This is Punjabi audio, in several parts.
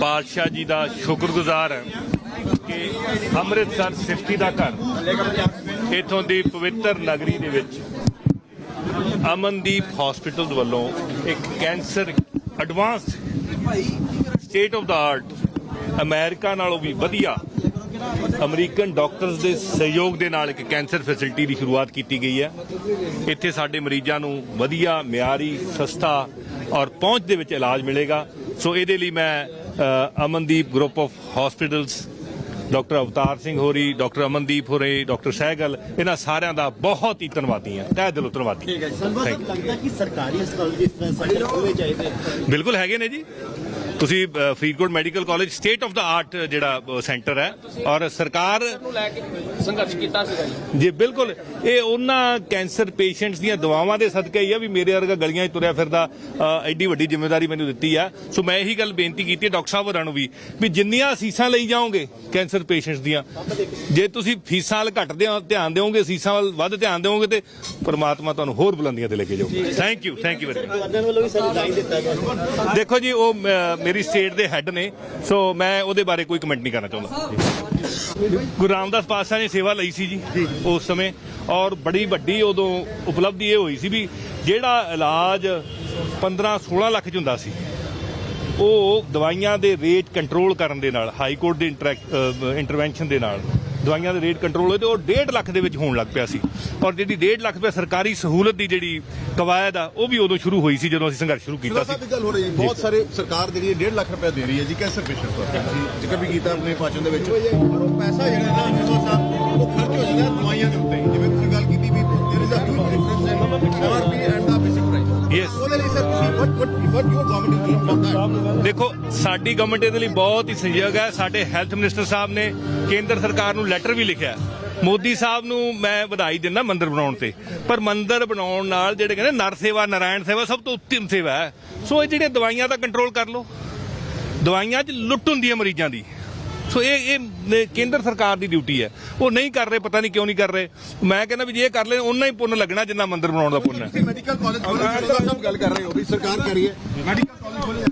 ਪਾਤਸ਼ਾਹ ਜੀ ਦਾ ਸ਼ੁਕਰਗੁਜ਼ਾਰ ਹਾਂ ਕਿ ਅੰਮ੍ਰਿਤਸਰ ਸਿਫਤੀ ਦਾ ਘਰ ਇਥੋਂ ਦੀ ਪਵਿੱਤਰ ਨਗਰੀ ਦੇ ਵਿੱਚ ਅਮਨਦੀਪ ਹਸਪੀਟਲ ਵੱਲੋਂ ਇੱਕ cancer advance state of the art America ਨਾਲੋਂ ਵੀ ਵਧੀਆ ਅਮਰੀਕਨ ਡਾਕਟਰਸ ਦੇ ਸਹਿਯੋਗ ਦੇ ਨਾਲ ਇੱਕ ਕੈਂਸਰ ਫੈਸਿਲਿਟੀ ਦੀ ਸ਼ੁਰੂਆਤ ਕੀਤੀ ਗਈ ਹੈ। ਇੱਥੇ ਸਾਡੇ ਮਰੀਜ਼ਾਂ ਨੂੰ ਵਧੀਆ ਮਿਆਰੀ, ਸਸਤਾ ਔਰ ਪਹੁੰਚ ਦੇ ਵਿੱਚ ਇਲਾਜ ਮਿਲੇਗਾ। ਸੋ ਇਹਦੇ ਲਈ ਮੈਂ Amandeep group of hospitals doctor Avtar Singh ਹੋਰੀ ਡਾਕਟਰ ਅਮਨਦੀਪ ਹੋਰੇ ਡਾਕਟਰ ਸਹਿਗਲ ਇਹਨਾਂ ਸਾਰਿਆਂ ਦਾ ਬਹੁਤ ਹੀ ਧੰਨਵਾਦੀ ਹਾਂ। ਤਹਿ ਦਿਲੋਂ ਧੰਨਵਾਦੀ। ਠੀਕ ਹੈ ਜੀ। ਸਾਨੂੰ ਸਭ ਲੱਗਦਾ ਕਿ ਸਰਕਾਰੀ ਹਸਪਤਾਲ ਜਿਸ ਤਰ੍ਹਾਂ ਸਾਡੇ ਹੋਣੇ ਚਾਹੀਦੇ ਬਿਲਕੁਲ ਹੈਗੇ ਨੇ ਜੀ। ਤੁਸੀਂ Faridkot medical college state of the art ਜਿਹੜਾ ਸੈਂਟਰ ਹੈ। ਔਰ ਸਰਕਾਰ ਨੂੰ ਲੈ ਕੇ ਸੰਘਰਸ਼ ਕੀਤਾ ਸੀਗਾ ਜੀ। ਜੀ ਬਿਲਕੁਲ। ਇਹ ਉਹਨਾਂ ਕੈਂਸਰ ਪੇਸ਼ੈਂਟਸ ਦੀਆਂ ਦਵਾਵਾਂ ਦੇ ਸਦਕਾ ਹੀ ਆ ਵੀ ਮੇਰੇ ਵਰਗਾ ਗਲੀਆਂ 'ਚ ਤੁਰਿਆ ਫਿਰਦਾ ਐਡੀ ਵੱਡੀ ਜ਼ਿੰਮੇਵਾਰੀ ਮੈਨੂੰ ਦਿੱਤੀ ਆ। ਸੋ ਮੈਂ ਇਹੀ ਗੱਲ ਬੇਨਤੀ ਕੀਤੀ ਡਾਕਟਰ ਸਾਹਿਬ ਹੋਰਾਂ ਨੂੰ ਵੀ ਵੀ ਜਿੰਨੀਆਂ ਸੀਸਾਂ ਲਈ ਜਾਓਗੇ ਕੈਂਸਰ ਪੇਸ਼ੈਂਟਸ ਦੀਆਂ, ਜੇ ਤੁਸੀਂ ਫੀਸਾਂ ਵੱਲ ਘੱਟ ਧਿਆਨ ਦਿਓਗੇ ਸੀਸਾਂ ਵੱਲ ਵੱਧ ਧਿਆਨ ਦਿਓਗੇ ਤੇ ਪਰਮਾਤਮਾ ਤੁਹਾਨੂੰ ਹੋਰ ਬੁਲੰਦੀਆਂ ਤੇ ਲੈ ਕੇ ਜਾਊਗਾ। Thank you thank you very much ਦਿੱਤਾ ਦੇਖੋ ਜੀ, ਉਹ ਮੇਰੀ ਸਟੇਟ ਦੇ ਹੈੱਡ ਨੇ, ਸੋ ਮੈਂ ਉਹਦੇ ਬਾਰੇ ਕੋਈ ਕਮੈਂਟ ਨਹੀਂ ਕਰਨਾ ਚਾਹੁੰਦਾ। ਗੁਰੂ ਰਾਮਦਾਸ ਪਾਤਸ਼ਾਹ ਨੇ ਸੇਵਾ ਲਈ ਸੀ ਜੀ, ਉਸ ਸਮੇਂ। ਔਰ ਬੜੀ ਵੱਡੀ ਉਦੋਂ ਉਪਲਬਧੀ ਇਹ ਹੋਈ ਸੀ ਵੀ ਜਿਹੜਾ ਇਲਾਜ 15 16 ਲੱਖ ਚ ਹੁੰਦਾ ਸੀ, ਉਹ ਦਵਾਈਆਂ ਦੇ ਰੇਟ ਕੰਟਰੋਲ ਕਰਨ ਦੇ ਨਾਲ, ਹਾਈ ਕੋਰਟ ਦੇ ਇੰਟਰਵੈਂਸ਼ਨ ਦੇ ਨਾਲ ਦਵਾਈਆਂ ਦੇ ਰੇਟ ਕੰਟਰੋਲ ਹੋਏ ਤੇ ਉਹ 1.5 ਲੱਖ ਦੇ ਵਿੱਚ ਹੋਣ ਲੱਗ ਪਿਆ ਸੀ। ਔਰ ਜਿਹੜੀ 1.5 ਲੱਖ ਰੁਪਏ ਸਰਕਾਰੀ ਸਹੂਲਤ ਦੀ ਜਿਹੜੀ ਕਵਾਇਦ ਆ ਉਹ ਵੀ ਉਦੋਂ ਸ਼ੁਰੂ ਹੋਈ ਸੀ ਜਦੋਂ ਅਸੀਂ ਸੰਘਰਸ਼ ਸ਼ੁਰੂ ਕੀਤਾ ਸੀ। ਸਾਹਿਬ ਦੀ ਗੱਲ ਹੋ ਰਹੀ ਹੈ ਬਹੁਤ ਸਾਰੇ ਸਰਕਾਰ ਜਿਹੜੀ ਹੈ 1.5 ਲੱਖ ਰੁਪਏ ਦੇ ਰਹੀ ਹੈ ਜੀ ਕੈਂਸਰ ਪੇਸ਼ੈਂਟਸ ਵਾਸਤੇ ਜ਼ਿਕਰ ਵੀ ਕੀਤਾ ਆਪਣੇ ਭਾਸ਼ਣ ਦੇ ਵਿੱਚ। ਪਰ ਉਹ ਪੈਸਾ ਜਿਹੜਾ ਨਾ ਸਿਵਾ ਸਾਹਿਬ ਉਹ ਖਰਚ ਹੋ ਜਾਂਦਾ ਦਵਾਈਆਂ ਦੇ ਉੱਤੇ। ਜਿਵੇਂ ਤੁਸੀਂ ਗੱਲ ਕੀਤੀ ਵੀ there is a huge difference in RP and ਦੇਖੋ ਸਾਡੀ ਗਵਰਨਮੈਂਟ ਇਹਦੇ ਲਈ ਬਹੁਤ ਹੀ ਸੰਯੋਗ ਹੈ। ਸਾਡੇ ਹੈਲਥ ਮਿਨਿਸਟਰ ਸਾਹਿਬ ਨੇ ਕੇਂਦਰ ਸਰਕਾਰ ਨੂੰ ਲੈਟਰ ਵੀ ਲਿਖਿਆ ਮੋਦੀ ਸਾਹਿਬ ਨੂੰ ਮੈਂ ਵਧਾਈ ਦਿੰਦਾ ਮੰਦਰ ਬਣਾਉਣ ਤੇ। ਪਰ ਮੰਦਰ ਬਣਾਉਣ ਨਾਲ ਜਿਹੜੇ ਕਹਿੰਦੇ ਨਰ ਸੇਵਾ ਨਾਰਾਇਣ ਸੇਵਾ ਸਭ ਤੋਂ ਉੱਤਮ ਸੇਵਾ ਹੈ। ਸੋ ਇਹ ਜਿਹੜੀਆਂ ਦਵਾਈਆਂ ਦਾ ਕੰਟਰੋਲ ਕਰ ਲਓ। ਦਵਾਈਆਂ 'ਚ ਲੁੱਟ ਹੁੰਦੀ ਹੈ ਮਰੀਜ਼ਾਂ ਦੀ। ਸੋ ਇਹ ਇਹ ਨੇ- ਕੇਂਦਰ ਸਰਕਾਰ ਦੀ ਡਿਊਟੀ ਹੈ। ਉਹ ਨਹੀਂ ਕਰ ਰਹੇ ਪਤਾ ਨਹੀਂ ਕਿਉਂ ਨਹੀਂ ਕਰ ਰਹੇ। ਮੈਂ ਕਹਿੰਦਾ ਵੀ ਜੇ ਇਹ ਕਰ ਲੈਣ ਉਹਨਾਂ ਹੀ ਪੁੰਨ ਲੱਗਣਾ ਜਿੰਨਾ ਮੰਦਿਰ ਬਣਾਉਣ ਦਾ ਪੁੰਨ ਹੈ। ਤੁਸੀਂ ਮੈਡੀਕਲ ਕਾਲਜ ਖੋਲ੍ਹੋ ਸਿਵਾ ਸਾਹਿਬ ਗੱਲ ਕਰ ਰਹੇ ਹੋ ਵੀ ਸਰਕਾਰ ਕਰ ਰਹੀ ਹੈ। ਮੈਡੀਕਲ ਕਾਲਜ ਖੋਲ੍ਹੇ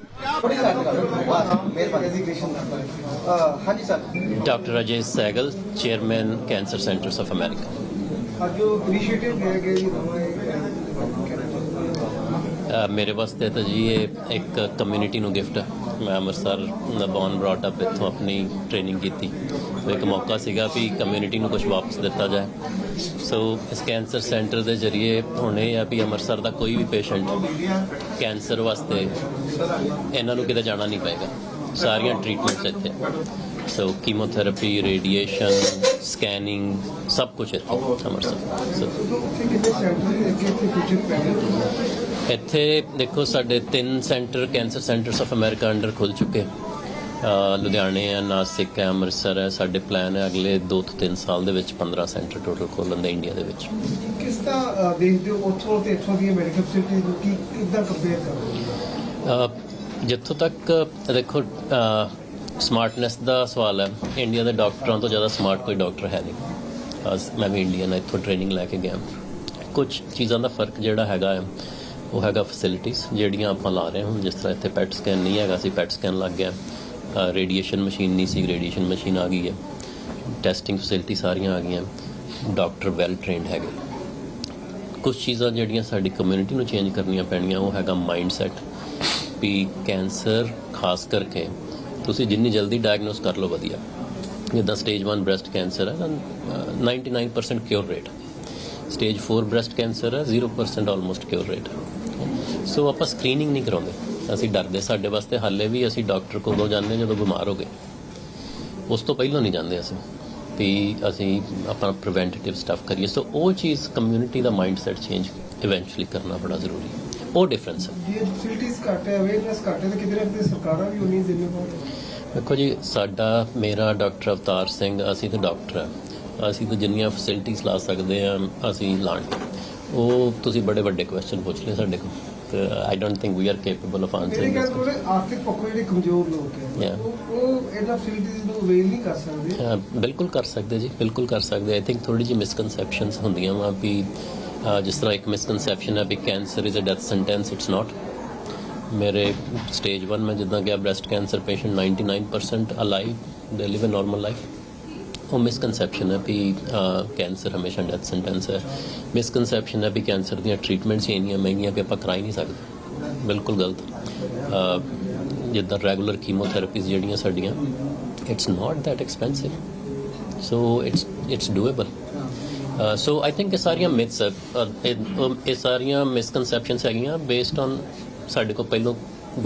ਹਾਂਜੀ sir. Doctor Ajay Sehgal chairman cancer centres of America ਅੱਜ ਜੋ ਇਨੀਸ਼ੀਏਟਿਵ ਲਿਆ ਗਿਆ ਜੀ ਨਵਾਂ ਅ, ਮੇਰੇ ਵਾਸਤੇ ਤਾਂ ਜੀ ਇਹ ਇੱਕ ਕਮਿਊਨਿਟੀ ਨੂੰ ਗਿਫਟ ਹੈ। ਮੈਂ ਅੰਮ੍ਰਿਤਸਰ ਦਾ ਬੌਰਨ ਬ੍ਰੌਟ ਅਪ ਇੱਥੋਂ ਆਪਣੀ ਟ੍ਰੇਨਿੰਗ ਕੀਤੀ। ਸੋ ਇੱਕ ਮੌਕਾ ਸੀਗਾ ਵੀ ਕਮਿਊਨਿਟੀ ਨੂੰ ਕੁਝ ਵਾਪਸ ਦਿੱਤਾ ਜਾਏ। ਸੋ ਇਸ ਕੈਂਸਰ ਸੈਂਟਰ ਦੇ ਜ਼ਰੀਏ ਹੁਣ ਇਹ ਆ ਵੀ ਅੰਮ੍ਰਿਤਸਰ ਦਾ ਕੋਈ ਵੀ ਪੇਸ਼ੈਂਟ ਕੈਂਸਰ ਵਾਸਤੇ ਇਹਨਾਂ ਨੂੰ ਕਿਤੇ ਜਾਣਾ ਨਹੀਂ ਪਏਗਾ। ਸਾਰੀਆਂ ਟ੍ਰੀਟਮੈਂਟਸ ਇੱਥੇ। ਸੋ ਕੀਮੋਥੈਰੇਪੀ ਰੇਡੀਏਸ਼ਨ ਸਕੈਨਿੰਗ ਸਭ ਕੁਝ ਇੱਥੇ ਅੰਮ੍ਰਿਤਸਰ। ਸੋ ਦੇ ਇੱਥੇ ਦੇਖੋ ਸਾਡੇ ਤਿੰਨ centre cancer centres of America under ਖੁੱਲ ਚੁੱਕੇ। ਲੁਧਿਆਣੇ ਹੈ ਨਾਸਿਕ ਹੈ ਅੰਮ੍ਰਿਤਸਰ ਹੈ ਸਾਡੇ ਪਲਾਨ ਹੈ ਅਗਲੇ 2 ਤੋਂ 3 ਸਾਲ ਦੇ ਵਿੱਚ 15 ਸੈਂਟਰ ਟੋਟਲ ਖੋਲ੍ਹਣ ਦੇ ਇੰਡੀਆ ਦੇ ਵਿੱਚ। ਕਿਸ ਤਰ੍ਹਾਂ ਦੇਖਦੇ ਹੋ ਉੱਥੋਂ ਤੇ ਇੱਥੋਂ ਦੀਆਂ ਮੈਡੀਕਲ ਫੈਸਿਲਿਟੀਜ਼ ਨੂੰ ਕੀ ਕਿੱਦਾਂ ਕੰਪੇਅਰ ਕਰੋਗੇ ਜਿੱਥੋਂ ਤੱਕ ਦੇਖੋ ਸਮਾਰਟਨੈਸ ਦਾ ਸਵਾਲ ਹੈ। ਇੰਡੀਆ ਦੇ ਡਾਕਟਰਾਂ ਤੋਂ ਜ਼ਿਆਦਾ ਸਮਾਰਟ ਕੋਈ ਡਾਕਟਰ ਹੈ ਨਹੀਂ। ਮੈਂ ਵੀ ਇੰਡੀਅਨ ਇੱਥੋਂ ਟ੍ਰੇਨਿੰਗ ਲੈ ਕੇ ਗਿਆ। ਕੁਝ ਚੀਜ਼ਾਂ ਦਾ ਫ਼ਰਕ ਜਿਹੜਾ ਹੈਗਾ ਹੈ ਉਹ ਹੈਗਾ ਫੈਸਿਲਿਟੀਆਂ ਜਿਹੜੀਆਂ ਆਪਾਂ ਲਾ ਰਹੇ ਹਾਂ ਜਿਸ ਤਰ੍ਹਾਂ ਇੱਥੇ ਪੈਟ ਸਕੈਨ ਨਹੀਂ ਹੈਗਾ ਸੀ ਪੈਟ ਸਕੈਨ ਲੱਗ ਗਿਆ। ਰੇਡੀਏਸ਼ਨ ਮਸ਼ੀਨ ਨਹੀਂ ਸੀ ਰੇਡੀਏਸ਼ਨ ਮਸ਼ੀਨ ਆ ਗਈ ਹੈ। ਟੈਸਟਿੰਗ ਫੈਸਿਲਿਟੀ ਸਾਰੀਆਂ ਆ ਗਈਆਂ। ਡਾਕਟਰ ਵੈਲ ਟ੍ਰੇਨਡ ਹੈਗੇ। ਕੁਝ ਚੀਜ਼ਾਂ ਜਿਹੜੀਆਂ ਸਾਡੀ ਕਮਿਊਨਿਟੀ ਨੂੰ ਚੇਂਜ ਕਰਨੀਆਂ ਪੈਣੀਆਂ ਉਹ ਹੈਗਾ ਮਾਈਂਡ ਸੈਟ ਵੀ ਕੈਂਸਰ ਖਾਸ ਕਰਕੇ ਤੁਸੀਂ ਜਿੰਨੀ ਜਲਦੀ ਡਾਇਗਨੋਸ ਕਰ ਲਓ ਵਧੀਆ। ਜਿੱਦਾਂ ਸਟੇਜ 1 ਬ੍ਰੈਸਟ ਕੈਂਸਰ ਹੈ ਤਾਂ, ਅ, 99% cure rate stage 4 breast cancer ਹੈ 0% ਆਲਮੋਸਟ ਕਿਉਰ ਰੇਟ ਸੋ ਆਪਾਂ ਸਕਰੀਨਿੰਗ ਨਹੀਂ ਕਰਾਉਂਦੇ। ਅਸੀਂ ਡਰਦੇ ਸਾਡੇ ਵਾਸਤੇ ਹਾਲੇ ਵੀ ਅਸੀਂ ਡਾਕਟਰ ਕੋਲ ਜਾਂਦੇ ਹਾਂ ਜਦੋਂ ਬਿਮਾਰ ਹੋ ਗਏ। ਉਸ ਤੋਂ ਪਹਿਲਾਂ ਨਹੀਂ ਜਾਂਦੇ ਅਸੀਂ ਵੀ ਅਸੀਂ ਆਪਣਾ ਪ੍ਰੀਵੈਂਟਿਵ ਸਟੱਫ ਕਰੀਏ। ਸੋ ਉਹ ਚੀਜ਼ ਕਮਿਊਨਿਟੀ ਦਾ ਮਾਈਂਡਸੈਟ ਚੇਂਜ ਇਵੈਂਚੁਅਲੀ ਕਰਨਾ ਬੜਾ ਜ਼ਰੂਰੀ ਹੈ। ਉਹ ਡਿਫਰੈਂਸ ਹੈ। ਜੇ ਫੈਸਿਲਿਟੀਜ਼ ਘੱਟ ਹੈ ਅਵੇਅਰਨੈਸ ਘੱਟ ਹੈ ਤਾਂ ਨਾ ਕਿਤੇ ਸਰਕਾਰਾਂ ਵੀ ਉਨੀ ਜ਼ਿੰਮੇਵਾਰ ਹੈ ਦੇਖੋ ਜੀ ਸਾਡਾ ਮੇਰਾ ਡਾਕਟਰ ਅਵਤਾਰ ਸਿੰਘ ਅਸੀਂ ਤਾਂ ਡਾਕਟਰ ਹਾਂ। ਅਸੀਂ ਤਾਂ ਜਿੰਨੀਆਂ ਫੈਸਿਲਿਟੀਆਂ ਲਾ ਸਕਦੇ ਆ ਅਸੀਂ ਲਾਣਗੇ ਉਹ ਤੁਸੀਂ ਬੜੇ ਵੱਡੇ ਕੁਐਸਚਨ ਪੁੱਛ ਲਏ ਸਾਡੇ ਕੋਲ। ਤੇ I don't think we are capable of answering ਗੱਲ ਦਿਸ ਕੋਲੇ ਆਰਥਿਕ ਪੱਖੋਂ ਜਿਹੜੇ ਕਮਜ਼ੋਰ ਲੋਕ ਹੈ. ਉਹ ਇਹਨਾਂ ਫੈਸਿਲਿਟੀਜ਼ ਨੂੰ ਅਵੇਲ ਨਹੀਂ ਕਰ ਸਕਦੇ। ਬਿਲਕੁਲ ਕਰ ਸਕਦੇ ਜੀ ਬਿਲਕੁਲ ਕਰ ਸਕਦੇ। ਆਈ ਥਿੰਕ ਥੋੜੀ ਜਿਹੀ ਮਿਸਕਨਸੈਪਸ਼ਨਸ ਹੁੰਦੀਆਂ ਵਾ ਵੀ ਜਿਸ ਤਰ੍ਹਾਂ ਇੱਕ ਮਿਸਕਨਸੈਪਸ਼ਨ ਹੈ ਵੀ cancer is a death sentence it's not ਮੇਰੇ ਸਟੇਜ 1 ਮੈਂ ਜਿੱਦਾਂ ਕਿ breast cancer patient 99% alive they live a normal life ਉਹ ਮਿਸਕਨਸੈਪਸ਼ਨ ਹੈ ਕਿ ਕੈਂਸਰ ਹਮੇਸ਼ਾ ਡੈਥ ਸੈਂਟੈਂਸ ਹੈ ਮਿਸਕਨਸੈਪਸ਼ਨ ਹੈ ਕਿ ਕੈਂਸਰ ਦੀਆਂ ਟ੍ਰੀਟਮੈਂਟਸ ਹੀ ਇੰਨੀਆਂ ਮਹਿੰਗੀਆਂ ਕਿ ਆਪਾਂ ਕਰਾ ਹੀ ਨਹੀਂ ਸਕਦੇ ਬਿਲਕੁਲ ਗਲਤ ਅਹ, ਜਿੱਦਾਂ ਰੈਗੂਲਰ ਕੀਮੋਥੈਰੇਪੀਜ਼ ਜਿਹੜੀਆਂ ਸਾਡੀਆਂ it's not that expensive so it's it's doable so I think ਇਹ ਸਾਰੀਆਂ ਮਿਥਸ ਇਹ ਸਾਰੀਆਂ ਮਿਸਕਨਸੈਪਸ਼ਨਸ ਹੈਗੀਆਂ ਬੇਸਡ ਔਨ ਸਾਡੇ ਕੋਲ ਪਹਿਲੋਂ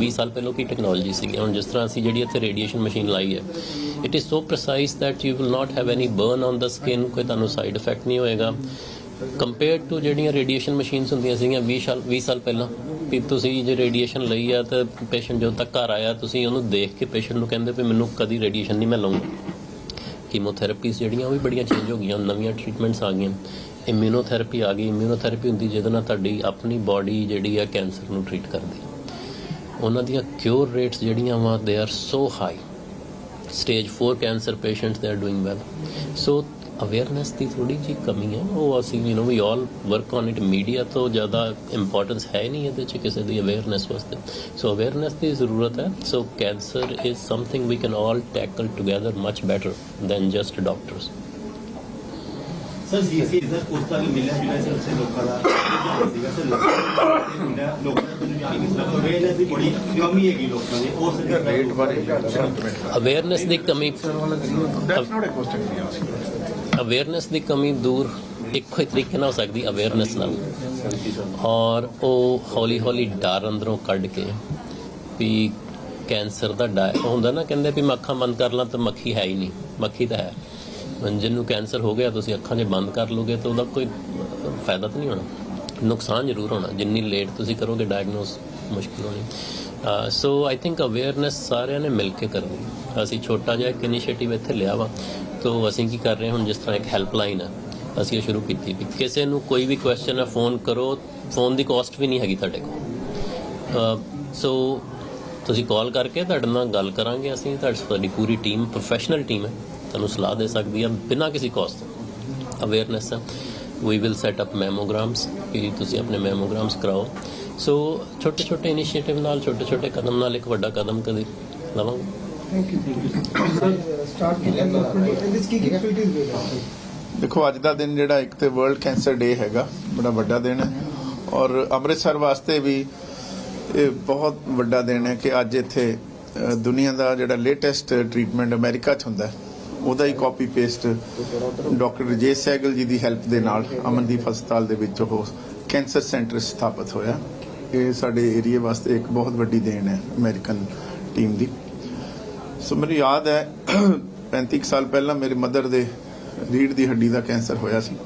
20 ਸਾਲ ਪਹਿਲਾਂ ਕੀ ਟੈਕਨੋਲੋਜੀ ਸੀਗੀ ਹੁਣ ਜਿਸ ਤਰ੍ਹਾਂ ਅਸੀਂ ਜਿਹੜੀ ਇੱਥੇ ਰੇਡੀਏਸ਼ਨ ਮਸ਼ੀਨ ਲਾਈ ਹੈ it is so precise that you will not have any burn on the skin ਕੋਈ ਤੁਹਾਨੂੰ ਸਾਈਡ ਇਫੈਕਟ ਨਹੀਂ ਹੋਏਗਾ ਕੰਪੇਅਰਡ ਟੂ ਜਿਹੜੀਆਂ ਰੇਡੀਏਸ਼ਨ ਮਸ਼ੀਨਸ ਹੁੰਦੀਆਂ ਸੀਗੀਆਂ 20 ਸਾਲ 20 ਸਾਲ ਪਹਿਲਾਂ ਵੀ ਤੁਸੀਂ ਜੇ ਰੇਡੀਏਸ਼ਨ ਲਈ ਆ ਤਾਂ ਪੇਸ਼ੈਂਟ ਜਦੋਂ ਤੱਕ ਘਰ ਆਇਆ, ਤੁਸੀਂ ਉਹਨੂੰ ਦੇਖ ਕੇ ਪੇਸ਼ੈਂਟ ਨੂੰ ਕਹਿੰਦੇ ਵੀ ਮੈਨੂੰ ਕਦੀ ਰੇਡੀਏਸ਼ਨ ਨਹੀਂ ਮੈਂ ਲਵਾਂਗਾ ਕੀਮੋਥੈਰੇਪੀਜ਼ ਜਿਹੜੀਆਂ ਉਹ ਵੀ ਬੜੀਆਂ ਚੇਂਜ ਹੋ ਗਈਆਂ, ਨਵੀਆਂ ਟ੍ਰੀਟਮੈਂਟਸ ਆ ਗਈਆਂ। ਇਮਿਊਨੋਥੈਰੇਪੀ ਆ ਗਈ ਇਮਿਊਨੋਥੈਰੇਪੀ ਹੁੰਦੀ ਜਿਹਦੇ ਨਾਲ ਤੁਹਾਡੀ ਆਪਣੀ ਬਾਡੀ ਜਿਹੜੀ ਆ ਕੈਂਸਰ ਨੂੰ ਟ੍ਰੀਟ ਕਰਦੀ। ਉਹਨਾਂ ਦੀਆਂ ਕਿਉਰ ਰੇਟਸ ਜਿਹੜੀਆਂ ਵਾ they are so high stage 4 cancer patients they are doing well so awareness ਦੀ ਥੋੜੀ ਜੀ ਕਮੀ ਹੈ। ਉਹ ਅਸੀਂ you know we all work on it media ਤੋਂ ਜ਼ਿਆਦਾ ਇੰਪੋਰਟੈਂਸ ਹੈ ਨਹੀਂ ਇਹਦੇ ਚ ਕਿਸੇ ਦੀ ਅਵੇਅਰਨੈਸ ਵਾਸਤੇ। ਸੋ ਅਵੇਅਰਨੈਸ ਦੀ ਜ਼ਰੂਰਤ ਹੈ। So cancer is something we can all tackle together much better than just doctors sir ji ਅਸੀਂ ਇਧਰ ਉਸ ਤਰ੍ਹਾਂ ਦੀ ਮਿਲਿਆ ਜੁਲਿਆ ਸਰ ਸੇ ਲੋਕਾਂ ਦਾ ਸੀਗਾ ਸਰ ਲੋਕਾਂ ਦਾ। ਜਾਣੀ ਕਿ ਸਰ ਅਵੇਅਰਨੈਸ ਦੀ ਬੜੀ ਕਮੀ ਹੈਗੀ ਲੋਕਾਂ ਦੀ। ਉਸ ਰੇਟ ਬਾਰੇ ਅਵੇਅਰਨੈਸ ਦੀ ਕਮੀ ਅਵੇਅਰਨੈਸ ਦੀ ਦੂਰ ਇੱਕੋ ਹੀ ਤਰੀਕੇ ਨਾਲ ਹੋ ਸਕਦੀ ਅਵੇਅਰਨੈਸ ਨਾਲ। ਔਰ ਉਹ ਹੌਲੀ ਹੌਲੀ ਡਰ ਅੰਦਰੋਂ ਕੱਢ ਕੇ ਵੀ ਕੈਂਸਰ ਦਾ ਹੁੰਦਾ ਨਾ ਕਹਿੰਦੇ ਵੀ ਮੈਂ ਅੱਖਾਂ ਬੰਦ ਕਰ ਲਾਂ ਤਾਂ ਮੱਖੀ ਹੈ ਹੀ ਨਹੀਂ। ਮੱਖੀ ਤਾਂ ਹੈ। ਜਿਹਨੂੰ ਕੈਂਸਰ ਹੋ ਗਿਆ, ਤੁਸੀਂ ਅੱਖਾਂ ਜੇ ਬੰਦ ਕਰ ਲੋਗੇ ਤਾਂ ਉਹਦਾ ਕੋਈ ਫਾਇਦਾ ਤਾਂ ਨਹੀਂ ਹੋਣਾ। ਨੁਕਸਾਨ ਜ਼ਰੂਰ ਹੋਣਾ, ਜਿੰਨੀ ਲੇਟ ਤੁਸੀਂ ਕਰੋਗੇ ਡਾਇਗਨੋਸ ਮੁਸ਼ਕਿਲ ਹੋਣੀ। ਸੋ ਆਈ ਥਿੰਕ ਅਵੇਅਰਨੈਸ ਸਾਰਿਆਂ ਨੇ ਮਿਲ ਕੇ ਕਰਨੀ। ਅਸੀਂ ਛੋਟਾ ਜਿਹਾ ਇੱਕ ਇਨੀਸ਼ੀਏਟਿਵ ਇੱਥੇ ਲਿਆ ਵਾ, ਤੋ ਅਸੀਂ ਕੀ ਕਰ ਰਹੇ ਹੁਣ ਜਿਸ ਤਰ੍ਹਾਂ ਇੱਕ ਹੈਲਪਲਾਈਨ ਹੈ ਅਸੀਂ ਇਹ ਸ਼ੁਰੂ ਕੀਤੀ ਵੀ ਕਿਸੇ ਨੂੰ ਕੋਈ ਵੀ ਕੁਐਸਚਨ ਹੈ ਫੋਨ ਕਰੋ ਫੋਨ ਦੀ ਕਾਸਟ ਵੀ ਨਹੀਂ ਹੈਗੀ ਤੁਹਾਡੇ ਕੋਲ। ਸੋ ਤੁਸੀਂ ਕਾਲ ਕਰਕੇ ਤੁਹਾਡੇ ਨਾਲ ਗੱਲ ਕਰਾਂਗੇ ਅਸੀਂ, ਤੁਹਾਡੀ ਸਾਡੀ ਪੂਰੀ ਟੀਮ ਪ੍ਰੋਫੈਸ਼ਨਲ ਟੀਮ ਹੈ। ਤੁਹਾਨੂੰ ਸਲਾਹ ਦੇ ਸਕਦੀ ਹੈ ਬਿਨਾਂ ਕਿਸੇ ਕਾਸਟ ਅਵੇਅਰਨੈਸ ਹੈ। We will set up mammograms ਕਿ ਤੁਸੀਂ ਆਪਣੇ ਮੈਮੋਗ੍ਰਾਮਸ ਕਰਾਓ। ਸੋ ਛੋਟੇ ਛੋਟੇ ਇਨੀਸ਼ੀਏਟਿਵ ਨਾਲ ਛੋਟੇ ਛੋਟੇ ਕਦਮ ਨਾਲ ਇੱਕ ਵੱਡਾ ਕਦਮ ਕਦੇ ਲਵਾਂਗੇ? ਥੈਂਕ ਯੂ ਸਰ ਸਟਾਰਟ ਕੀਤਾ ਇਹਦੇ ਕੀ ਕੀ ਫੈਸਿਲਿਟੀਜ਼ ਦੇ ਰਹੇ ਦੇਖੋ ਅੱਜ ਦਾ ਦਿਨ ਜਿਹੜਾ ਇੱਕ ਤੇ ਵਰਲਡ ਕੈਂਸਰ ਡੇ ਹੈਗਾ ਬੜਾ ਵੱਡਾ ਦਿਨ ਹੈ। ਔਰ ਅੰਮ੍ਰਿਤਸਰ ਵਾਸਤੇ ਵੀ ਇਹ ਬਹੁਤ ਵੱਡਾ ਦਿਨ ਹੈ ਕਿ ਅੱਜ ਇੱਥੇ ਦੁਨੀਆ ਦਾ ਜਿਹੜਾ ਲੇਟੈਸਟ ਟ੍ਰੀਟਮੈਂਟ ਅਮਰੀਕਾ 'ਚ ਹੁੰਦਾ ਹੈ, ਉਹਦਾ ਹੀ copy paste doctor Rajesh Sehgal ji ਦੀ ਹੈਲਪ ਦੇ ਨਾਲ ਅਮਨਦੀਪ ਹਸਪਤਾਲ ਦੇ ਵਿੱਚ ਉਹ ਕੈਂਸਰ ਸੈਂਟਰ ਸਥਾਪਿਤ ਹੋਇਆ। ਇਹ ਸਾਡੇ ਏਰੀਆ ਵਾਸਤੇ ਇੱਕ ਬਹੁਤ ਵੱਡੀ ਦੇਣ ਹੈ ਅਮਰੀਕਨ ਟੀਮ ਦੀ। ਸੋ ਮੈਨੂੰ ਯਾਦ ਹੈ 35 ਕੁ ਸਾਲ ਪਹਿਲਾਂ ਮੇਰੇ ਮਦਰ ਦੇ ਰੀੜ ਦੀ ਹੱਡੀ ਦਾ ਕੈਂਸਰ ਹੋਇਆ ਸੀ।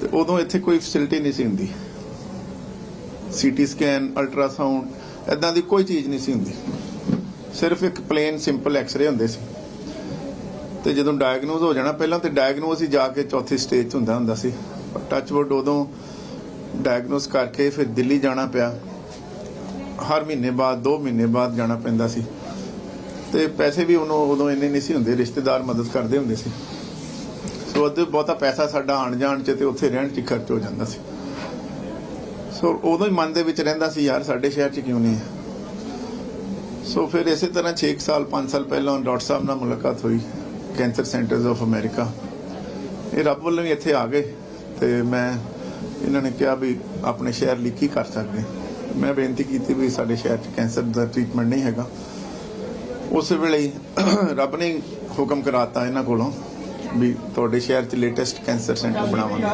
ਤੇ ਉਦੋਂ ਇੱਥੇ ਕੋਈ ਫੈਸਿਲਿਟੀ ਨਹੀਂ ਸੀ ਹੁੰਦੀ। ਸੀਟੀ ਸਕੈਨ ਅਲਟਰਾਸਾਊਂਡ ਐਦਾਂ ਦੀ ਕੋਈ ਚੀਜ਼ ਨਹੀਂ ਸੀ ਹੁੰਦੀ। ਸਿਰਫ ਇੱਕ ਪਲੇਨ ਸਿੰਪਲ ਐਕਸ-ਰੇ ਹੁੰਦੇ ਸੀ। ਤੇ ਜਦੋਂ ਡਾਇਗਨੋਜ਼ ਹੋ ਜਾਣਾ, ਪਹਿਲਾਂ ਤੇ ਡਾਇਗਨੋਜ਼ ਹੀ ਜਾ ਕੇ ਚੌਥੀ ਸਟੇਜ 'ਚ ਹੁੰਦਾ ਹੁੰਦਾ ਸੀ। ਟੱਚ ਟੱਚਵੁੱਡ ਉਦੋਂ ਡਾਇਗਨੋਜ਼ ਕਰਕੇ ਫਿਰ ਦਿੱਲੀ ਜਾਣਾ ਪਿਆ। ਹਰ ਮਹੀਨੇ ਬਾਅਦ 2 ਮਹੀਨੇ ਬਾਅਦ ਜਾਣਾ ਪੈਂਦਾ ਸੀ। ਤੇ ਪੈਸੇ ਵੀ ਉਹਨੂੰ, ਉਦੋਂ ਇੰਨੇ ਨਹੀਂ ਸੀ ਹੁੰਦੇ, ਰਿਸ਼ਤੇਦਾਰ ਮਦਦ ਕਰਦੇ ਹੁੰਦੇ ਸੀ। ਸੋ ਅੱਧੇ ਬਹੁਤਾ ਪੈਸਾ ਸਾਡਾ ਆਣ ਜਾਣ ਚ ਤੇ ਉੱਥੇ ਰਹਿਣ ਚ ਹੀ ਖਰਚ ਹੋ ਜਾਂਦਾ ਸੀ। ਸੋ ਉਦੋਂ ਹੀ ਮਨ ਦੇ ਵਿੱਚ ਰਹਿੰਦਾ ਸੀ, ਯਾਰ, ਸਾਡੇ ਸ਼ਹਿਰ ਚ ਕਿਉਂ ਨਹੀਂ ਹੈ? ਸੋ ਫਿਰ ਇਸੇ ਤਰ੍ਹਾਂ 6 ਸਾਲ 5 ਸਾਲ ਪਹਿਲਾਂ ਡਾਕਟਰ ਸਾਹਿਬ ਨਾਲ ਮੁਲਾਕਾਤ ਹੋਈ। ਕੈਂਸਰ ਸੈਂਟਰਸ ਆਫ ਅਮਰੀਕਾ ਇਹ ਰੱਬ ਵੱਲੋਂ ਹੀ ਇੱਥੇ ਆ ਗਏ ਤੇ ਮੈਂ ਇਹਨਾਂ ਨੇ ਕਿਹਾ ਵੀ ਆਪਣੇ ਸ਼ਹਿਰ ਲਈ ਕੀ ਕਰ ਸਕਦੇ। ਮੈਂ ਬੇਨਤੀ ਕੀਤੀ ਵੀ ਸਾਡੇ ਸ਼ਹਿਰ 'ਚ ਕੈਂਸਰ ਦਾ ਟ੍ਰੀਟਮੈਂਟ ਨਹੀਂ ਹੈਗਾ। ਉਸ ਵੇਲੇ ਰੱਬ ਨੇ ਹੁਕਮ ਕਰਾਤਾ ਇਹਨਾਂ ਕੋਲੋਂ ਵੀ ਤੁਹਾਡੇ ਸ਼ਹਿਰ 'ਚ ਲੇਟੈਸਟ ਕੈਂਸਰ ਸੈਂਟਰ ਬਣਾਵਾਂਗੇ।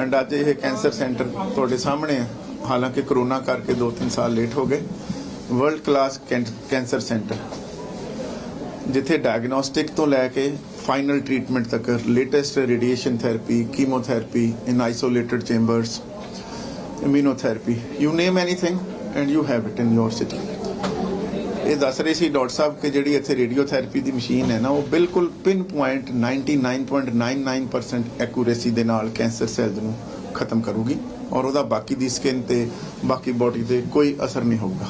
ਐਂਡ ਅੱਜ ਇਹ ਕੈਂਸਰ ਸੈਂਟਰ ਤੁਹਾਡੇ ਸਾਹਮਣੇ ਹੈ ਹਾਲਾਂਕਿ ਕਰੋਨਾ ਕਰਕੇ 2-3 ਸਾਲ ਲੇਟ ਹੋ ਗਏ। ਵਰਲਡ ਕਲਾਸ ਕੈਂਸਰ ਸੈਂਟਰ ਜਿੱਥੇ ਡਾਇਗਨੋਸਟਿਕ ਤੋਂ ਲੈ ਕੇ ਫਾਈਨਲ ਟ੍ਰੀਟਮੈਂਟ ਤੱਕ latest radiation therapy chemotherapy in isolated chambers immunotherapy you name anything and you have it in your city. ਇਹ ਦੱਸ ਰਹੇ ਸੀ ਡਾਕਟਰ ਸਾਹਿਬ ਕਿ ਜਿਹੜੀ ਇੱਥੇ ਰੇਡੀਓਥੈਰੇਪੀ ਦੀ ਮਸ਼ੀਨ ਹੈ ਨਾ, ਉਹ ਬਿਲਕੁਲ ਪਿਨ ਪੁਆਇੰਟ 99.99% ਐਕੂਰੇਸੀ ਦੇ ਨਾਲ ਕੈਂਸਰ ਸੈਲਸ ਨੂੰ ਖਤਮ ਕਰੂਗੀ ਔਰ ਉਹਦਾ ਬਾਕੀ ਦੀ ਸਕਿਨ ਤੇ ਬਾਕੀ ਬਾਡੀ ਤੇ ਕੋਈ ਅਸਰ ਨਹੀਂ ਹੋਊਗਾ।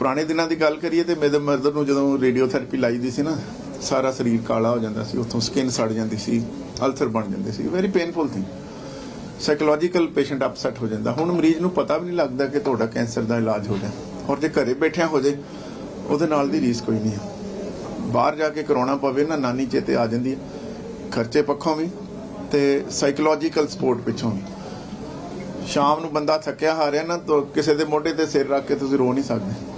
ਪੁਰਾਣੇ ਦਿਨਾਂ ਦੀ ਗੱਲ ਕਰੀਏ ਤੇ ਮੇਰੇ ਮਦਰ ਨੂੰ ਜਦੋਂ ਰੇਡੀਓਥੈਰੇਪੀ ਲਾਈਦੀ ਸੀ ਨਾ, ਸਾਰਾ ਸਰੀਰ ਕਾਲਾ ਹੋ ਜਾਂਦਾ ਸੀ, ਉੱਥੋਂ ਸਕਿਨ ਸੜ ਜਾਂਦੀ ਸੀ, ਅਲਸਰ ਬਣ ਜਾਂਦੇ ਸੀ very painful thing psychological patient upset ਹੋ ਜਾਂਦਾ। ਹੁਣ ਮਰੀਜ਼ ਨੂੰ ਪਤਾ ਵੀ ਨਹੀਂ ਲੱਗਦਾ ਕਿ ਤੁਹਾਡਾ ਕੈਂਸਰ ਦਾ ਇਲਾਜ ਹੋ ਗਿਆ ਔਰ ਜੇ ਘਰੇ ਬੈਠਿਆ ਹੋ ਜੇ, ਉਹਦੇ ਨਾਲ ਦੀ ਰੀਸ ਕੋਈ ਨਹੀਂ ਹੈ ਬਾਹਰ ਜਾ ਕੇ ਕਰਾਉਣਾ ਪਵੇ ਨਾ, ਨਾਨੀ ਚੇਤੇ ਆ ਜਾਂਦੀ ਹੈ ਖਰਚੇ ਪੱਖੋਂ ਵੀ ਤੇ ਸਾਈਕੋਲੋਜੀਕਲ ਸਪੋਰਟ ਪਿੱਛੋਂ ਵੀ। ਸ਼ਾਮ ਨੂੰ ਬੰਦਾ ਥੱਕਿਆ ਹਾਰਿਆ ਨਾ, ਤਾਂ ਕਿਸੇ ਦੇ ਮੋਢੇ ਤੇ ਸਿਰ ਰੱਖ ਕੇ ਤੁਸੀਂ ਰੋ ਨਹੀਂ ਸਕਦੇ।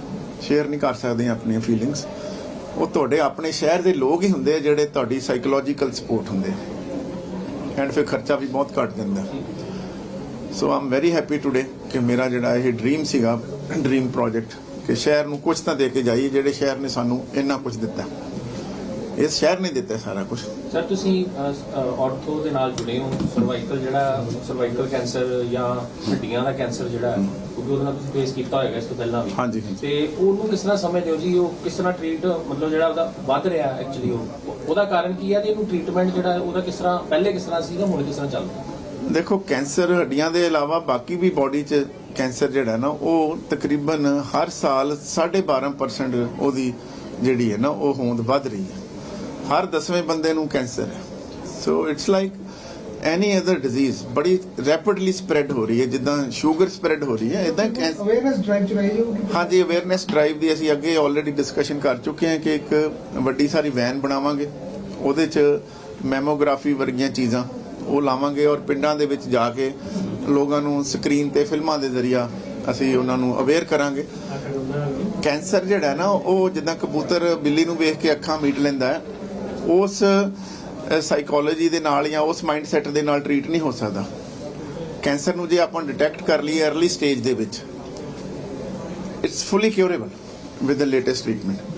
ਸ਼ੇਅਰ ਨਹੀਂ ਕਰ ਸਕਦੇ ਆਪਣੀਆਂ ਫੀਲਿੰਗਸ ਉਹ ਤੁਹਾਡੇ ਆਪਣੇ ਸ਼ਹਿਰ ਦੇ ਲੋਕ ਹੀ ਹੁੰਦੇ ਜਿਹੜੇ ਤੁਹਾਡੀ ਸਾਈਕੋਲੋਜੀਕਲ ਸਪੋਰਟ ਹੁੰਦੇ ਐਂਡ ਫਿਰ ਖਰਚਾ ਵੀ ਬਹੁਤ ਘੱਟ ਜਾਂਦਾ so I'm very happy today ਕਿ ਮੇਰਾ ਜਿਹੜਾ ਇਹ ਡ੍ਰੀਮ ਸੀਗਾ ਡ੍ਰੀਮ ਪ੍ਰੋਜੈਕਟ ਕਿ ਸ਼ਹਿਰ ਨੂੰ ਕੁਝ ਤਾਂ ਦੇ ਕੇ ਜਾਈਏ ਜਿਹੜੇ ਸ਼ਹਿਰ ਨੇ ਸਾਨੂੰ ਇੰਨਾ ਕੁਝ ਦਿੱਤਾ। ਇਸ ਸ਼ਹਿਰ ਨੇ ਦਿੱਤਾ ਸਾਰਾ ਕੁਝ ਸਰ ਤੁਸੀਂ ਆਰਥੋ ਦੇ ਨਾਲ ਜੁੜੇ ਹੋ। ਸਰਵਾਈਕਲ ਜਿਹੜਾ ਸਰਵਾਈਕਲ ਕੈਂਸਰ ਜਾਂ ਹੱਡੀਆਂ ਦਾ ਕੈਂਸਰ ਜਿਹੜਾ ਕਿਉਂਕਿ ਉਹਦੇ ਨਾਲ ਤੁਸੀਂ ਫੇਸ ਕੀਤਾ ਹੋਏਗਾ ਇਸ ਤੋਂ ਪਹਿਲਾਂ ਵੀ। ਹਾਂਜੀ, ਹਾਂਜੀ। ਤੇ ਉਹਨੂੰ ਕਿਸ ਤਰ੍ਹਾਂ ਸਮਝਦੇ ਹੋ ਜੀ? ਉਹ ਕਿਸ ਤਰ੍ਹਾਂ ਟ੍ਰੀਟ ਮਤਲਬ ਜਿਹੜਾ ਉਹਦਾ ਵੱਧ ਰਿਹਾ ਐਕਚੁਅਲੀ ਉਹ? ਉਹਦਾ ਕਾਰਨ ਕੀ ਹੈ ਤੇ ਇਹਨੂੰ ਟ੍ਰੀਟਮੈਂਟ ਜਿਹੜਾ ਉਹਦਾ ਕਿਸ ਤਰ੍ਹਾਂ ਪਹਿਲੇ ਕਿਸ ਤਰ੍ਹਾਂ ਸੀਗਾ ਹੁਣ ਕਿਸ ਤਰ੍ਹਾਂ ਚੱਲਦਾ ਦੇਖੋ ਕੈਂਸਰ ਹੱਡੀਆਂ ਦੇ ਇਲਾਵਾ ਬਾਕੀ ਵੀ ਬਾਡੀ 'ਚ ਕੈਂਸਰ ਜਿਹੜਾ ਨਾ ਉਹ ਤਕਰੀਬਨ ਹਰ ਸਾਲ 12.5% ਉਹਦੀ ਜਿਹੜੀ ਹੈ ਨਾ ਉਹ ਹੋਂਦ ਵੱਧ ਰਹੀ ਹੈ। ਹਰ 10ਵੇਂ ਬੰਦੇ ਨੂੰ ਕੈਂਸਰ ਹੈ। So it's like any other disease ਬੜੀ ਰੈਪਿਡਲੀ ਸਪਰੈਡ ਹੋ ਰਹੀ ਹੈ ਜਿੱਦਾਂ ਸ਼ੂਗਰ ਸਪਰੈਡ ਹੋ ਰਹੀ ਹੈ ਇਦਾਂ ਅਵੇਅਰਨੈਸ ਡਰਾਈਵ ਚਲਾਈ ਜਾਊਗੀ ਹਾਂਜੀ ਅਵੇਅਰਨੈਸ ਡਰਾਈਵ ਦੀ ਅਸੀਂ ਅੱਗੇ ਆਲਰੇਡੀ ਡਿਸਕਸ਼ਨ ਕਰ ਚੁੱਕੇ ਹਾਂ ਕਿ ਇੱਕ ਵੱਡੀ ਸਾਰੀ ਵੈਨ ਬਣਾਵਾਂਗੇ। ਉਹਦੇ 'ਚ ਮੈਮੋਗ੍ਰਾਫੀ ਵਰਗੀਆਂ ਚੀਜ਼ਾਂ ਉਹ ਲਾਵਾਂਗੇ ਔਰ ਪਿੰਡਾਂ ਦੇ ਵਿੱਚ ਜਾ ਕੇ ਲੋਕਾਂ ਨੂੰ ਸਕਰੀਨ ਤੇ ਫਿਲਮਾਂ ਦੇ ਜ਼ਰੀਆ ਅਸੀਂ ਉਹਨਾਂ ਨੂੰ ਅਵੇਅਰ ਕਰਾਂਗੇ। ਕੈਂਸਰ ਜਿਹੜਾ ਨਾ ਉਹ ਜਿੱਦਾਂ ਕਬੂਤਰ ਬਿੱਲੀ ਨੂੰ ਵੇਖ ਕੇ ਅੱਖਾਂ ਮੀਟ ਲੈਂਦਾ ਹੈ ਉਸ ਸਾਈਕੋਲੋਜੀ ਦੇ ਨਾਲ ਜਾਂ ਉਸ ਮਾਈਂਡ ਸੈਟ ਦੇ ਨਾਲ ਟਰੀਟ ਨਹੀਂ ਹੋ ਸਕਦਾ। ਕੈਂਸਰ ਨੂੰ ਜੇ ਆਪਾਂ ਡਿਟੈਕਟ ਕਰ ਲਈਏ अर्ਲੀ ਸਟੇਜ ਦੇ ਵਿੱਚ it's fully curable with the latest treatment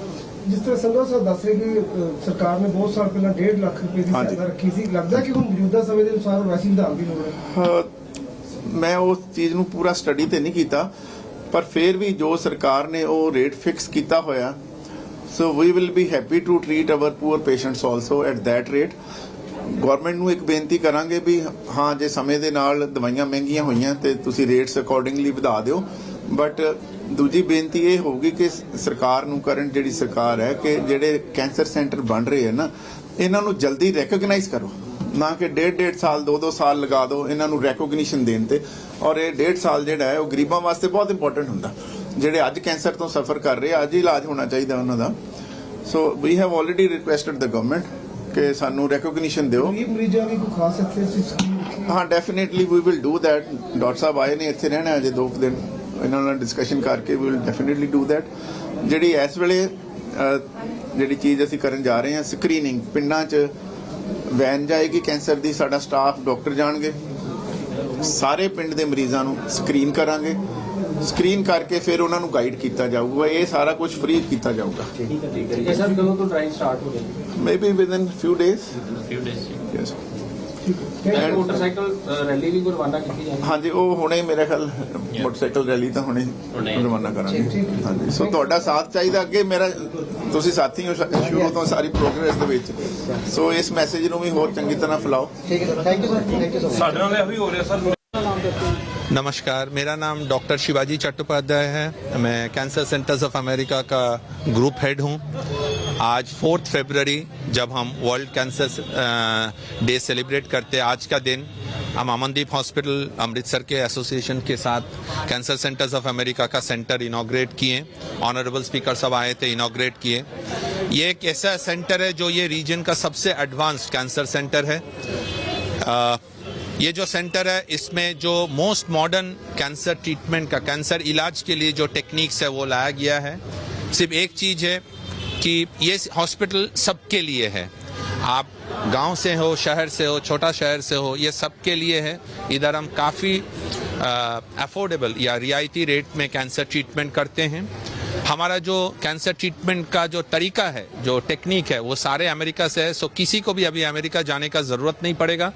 ਜਿਸ ਤਰ੍ਹਾਂ ਸੰਧਵਾ ਸਾਹਿਬ ਦੱਸ ਰਹੇ ਕਿ ਸਰਕਾਰ ਨੇ ਬਹੁਤ ਸਾਲ ਪਹਿਲਾਂ 1.5 ਲੱਖ ਰੁਪਏ ਦੀ। ਸਹਾਇਤਾ ਰੱਖੀ ਸੀ। ਲੱਗਦਾ ਕਿ ਹੁਣ ਮੌਜੂਦਾ ਸਮੇਂ ਦੇ ਅਨੁਸਾਰ ਵੈਸੀ ਵਿਧਾਨ ਦੀ ਲੋੜ ਹੈ? ਮੈਂ ਉਸ ਚੀਜ਼ ਨੂੰ ਪੂਰਾ ਸਟੱਡੀ ਤੇ ਨਹੀਂ ਕੀਤਾ ਪਰ ਫਿਰ ਵੀ ਜੋ ਸਰਕਾਰ ਨੇ ਉਹ ਰੇਟ ਫਿਕਸ ਕੀਤਾ ਹੋਇਆ so we will be happy to treat our poor patients also at that rate government ਨੂੰ ਇੱਕ ਬੇਨਤੀ ਕਰਾਂਗੇ ਵੀ, ਹਾਂ, ਜੇ ਸਮੇਂ ਦੇ ਨਾਲ ਦਵਾਈਆਂ ਮਹਿੰਗੀਆਂ ਹੋਈਆਂ ਤੇ ਤੁਸੀਂ ਰੇਟਸ ਅਕੋਰਡਿੰਗਲੀ ਵਧਾ ਦਿਓ। ਬਟ ਦੂਜੀ ਬੇਨਤੀ ਇਹ ਹੋਊਗੀ ਕਿ ਸਰਕਾਰ ਨੂੰ ਕਰਨ ਜਿਹੜੀ ਸਰਕਾਰ ਹੈ ਕਿ ਜਿਹੜੇ ਕੈਂਸਰ ਸੈਂਟਰ ਬਣ ਰਹੇ ਹਨ ਨਾ, ਇਹਨਾਂ ਨੂੰ ਜਲਦੀ ਰੈਕਗਨਾਈਜ਼ ਕਰੋ। ਨਾ ਕਿ ਡੇਢ ਡੇਢ ਸਾਲ, ਦੋ ਦੋ ਸਾਲ ਲਗਾ ਦਿਓ, ਇਹਨਾਂ ਨੂੰ ਰੈਕੋਗਨੀਸ਼ਨ ਦੇਣ ਤੇ। ਔਰ ਇਹ ਡੇਢ ਸਾਲ ਜਿਹੜਾ ਹੈ, ਉਹ ਗਰੀਬਾਂ ਵਾਸਤੇ ਬਹੁਤ ਇੰਪੋਰਟੈਂਟ ਹੁੰਦਾ। ਜਿਹੜੇ ਅੱਜ ਕੈਂਸਰ ਤੋਂ ਸਫਰ ਕਰ ਰਹੇ ਆ ਅੱਜ ਹੀ ਇਲਾਜ ਹੋਣਾ ਚਾਹੀਦਾ ਉਹਨਾਂ ਦਾ। So we have already requested the government ਕਿ ਸਾਨੂੰ ਰੈਕੋਗਨੀਸ਼ਨ ਦਿਓ। ਗਰੀਬ ਮਰੀਜ਼ਾਂ ਦੀ ਕੋਈ ਖਾਸ ਸਕੀਮ ਰੱਖੀ ਹੈ? Definitely we will do that doctor ਸਾਹਿਬ ਆਏ ਨੇ ਇੱਥੇ ਰਹਿਣਾ ਅਜੇ ਦੋ ਦਿਨ। ਇਹਨਾਂ ਨਾਲ ਡਿਸਕਸ਼ਨ ਕਰਕੇ we will definitely do that ਜਿਹੜੀ ਇਸ ਵੇਲੇ ਜਿਹੜੀ ਚੀਜ਼ ਅਸੀਂ ਕਰਨ ਜਾ ਰਹੇ ਹਾਂ ਸਕਰੀਨਿੰਗ ਪਿੰਡਾਂ 'ਚ ਵੈਨ ਜਾਏਗੀ ਕੈਂਸਰ ਦੀ ਸਾਡਾ ਸਟਾਫ ਡਾਕਟਰ ਜਾਣਗੇ। ਸਾਰੇ ਪਿੰਡ ਦੇ ਮਰੀਜ਼ਾਂ ਨੂੰ ਸਕਰੀਨ ਕਰਾਂਗੇ। ਸਕਰੀਨ ਕਰਕੇ ਫਿਰ ਉਹਨਾਂ ਨੂੰ ਗਾਈਡ ਕੀਤਾ ਜਾਊਗਾ ਇਹ ਸਾਰਾ ਕੁਝ ਫ੍ਰੀ ਕੀਤਾ ਜਾਊਗਾ। ਇਹ ਸਰ ਕਦੋਂ ਤੋਂ ਡਰਾਈਵ ਸਟਾਰਟ ਹੋ ਜਾਏਗੀ maybe within few days few days yes ਤੇ ਮੋਟਰਸਾਈਕਲ ਰੈਲੀ ਵੀ ਰਵਾਨਾ ਕੀਤੀ ਜਾਏਗੀ ਹਾਂਜੀ ਉਹ ਹੁਣੇ ਮੇਰੇ ਖਿਆਲ ਮੋਟਰਸਾਈਕਲ ਰੈਲੀ ਤਾਂ ਹੁਣੇ। ਰਵਾਨਾ ਕਰਾਂਗੇ। ਹਾਂਜੀ ਸੋ ਤੁਹਾਡਾ ਸਾਥ ਚਾਹੀਦਾ ਅੱਗੇ ਮੇਰਾ ਤੁਸੀਂ ਸਾਥੀ ਹੋ ਸ਼- ਸ਼ੁਰੂ ਤੋਂ ਸਾਰੀ ਪ੍ਰੋਗਰੈਸ ਦੇ ਵਿੱਚ। ਸੋ ਇਸ ਮੈਸੇਜ ਨੂੰ ਵੀ ਹੋਰ ਚੰਗੀ ਤਰ੍ਹਾਂ ਫੈਲਾਓ। ਸਾਡੇ ਨਾਲ ਇਹ ਵੀ ਹੋ ਰਿਹਾ ਸਰ। नमस्कार मेरा नाम डॉक्टर शिवाजी चट्टोपाध्याय है। मैं कैंसर सेंटर्स ऑफ़ अमेरिका का ग्रुप हेड हूँ। आज फोर्थ फरवरी जब हम वर्ल्ड कैंसर डे सेलिब्रेट करते हैं। आज का दिन हम अमनदीप हॉस्पिटल अमृतसर के एसोसिएशन के साथ कैंसर सेंटर्स ऑफ़ अमेरिका का सेंटर इनाग्रेट किए। ऑनरेबल स्पीकर सब आए थे इनाग्रेट किए। ये एक ऐसा सेंटर है जो ये रीजन का सबसे एडवांस्ड कैंसर सेंटर है। अ, ये जो सेंटर है, इसमें जो मोस्ट मॉडर्न कैंसर ट्रीटमेंट का कैंसर इलाज के लिए जो टेक्निक्स है, वो लाया गया है। सिर्फ़ एक चीज़ है कि ये हॉस्पिटल सबके लिए है। आप गाँव से हो, शहर से हो, छोटा शहर से हो, ये सबके लिए है। इधर हम काफ़ी अफोर्डेबल या रियायती रेट में कैंसर ट्रीटमेंट करते हैं। हमारा जो कैंसर ट्रीटमेंट का जो तरीका है, जो टेक्निक है, वो सारे अमेरिका से है सो किसी को भी अभी अमेरिका जाने का ज़रूरत नहीं पड़ेगा।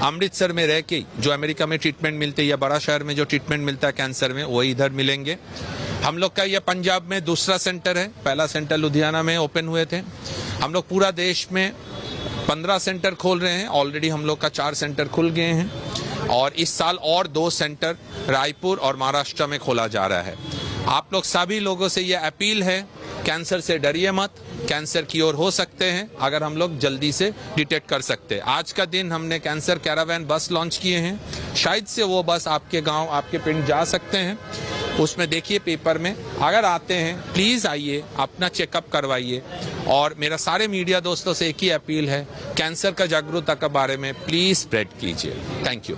अमृतसर में रह के जो अमेरिका में ट्रीटमेंट मिलते या बड़ा शहर में जो ट्रीटमेंट मिलता है कैंसर में वही इधर मिलेंगे। हम लोग का यह पंजाब में दूसरा सेंटर है, पहला सेंटर लुधियाना में ओपन हुए थे। हम लोग पूरा देश में पंद्रह सेंटर खोल रहे हैं ऑलरेडी हम लोग का चार सेंटर खुल गए हैं। और इस साल और दो सेंटर रायपुर और महाराष्ट्र में खोला जा रहा है। आप लोग सभी लोगों से ये अपील है, कैंसर से डरिए मत, कैंसर की ओर हो सकते हैं, अगर हम लोग जल्दी से डिटेक्ट कर सकते हैं। आज का दिन हमने कैंसर कैरावैन बस लॉन्च किए हैं। शायद से वो बस आपके गाँव, आपके पिंड जा सकते हैं। उसमें देखिए पेपर में, अगर आते हैं प्लीज़ आइए, अपना चेकअप करवाइए। और मेरा सारे मीडिया दोस्तों से एक ही अपील है, कैंसर का जागरूकता के बारे में प्लीज़ स्प्रेड कीजिए। Thank you